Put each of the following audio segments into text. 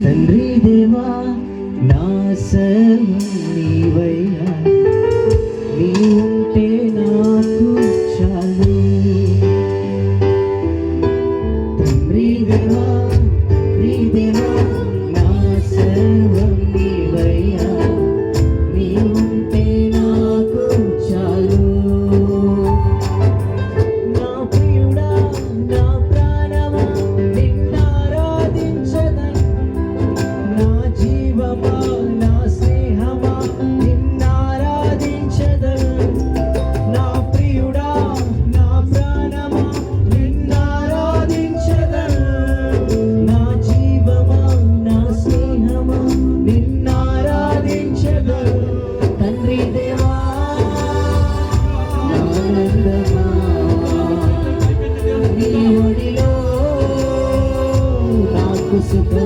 తండ్రి దేవా నా నీవయ్యా. నీ ఉంటే నాకు చాలు. తండ్రి దేవా Super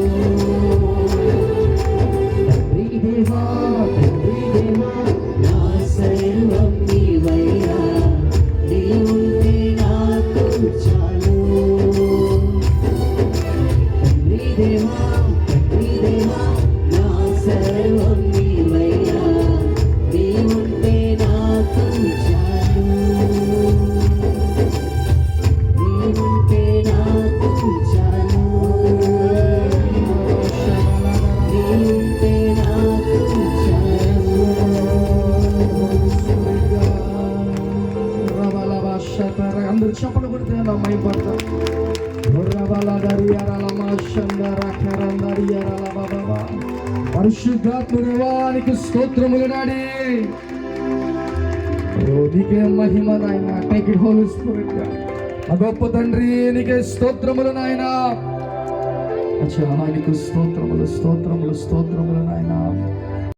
అందరు చెప్పలు కొడితే అలా మైపడతా పరిశుద్ధాత్మదేవానికి స్తోత్రములు నాడి. నీకే మహిమ నాయన. టేక్ ఇట్ హోల్ స్పిరిట్ ఆ గొప్ప తండ్రి నీకే స్తోత్రములు నాయన. అచ్చా నీకు స్తోత్రములు స్తోత్రములు స్తోత్రములు నాయనా.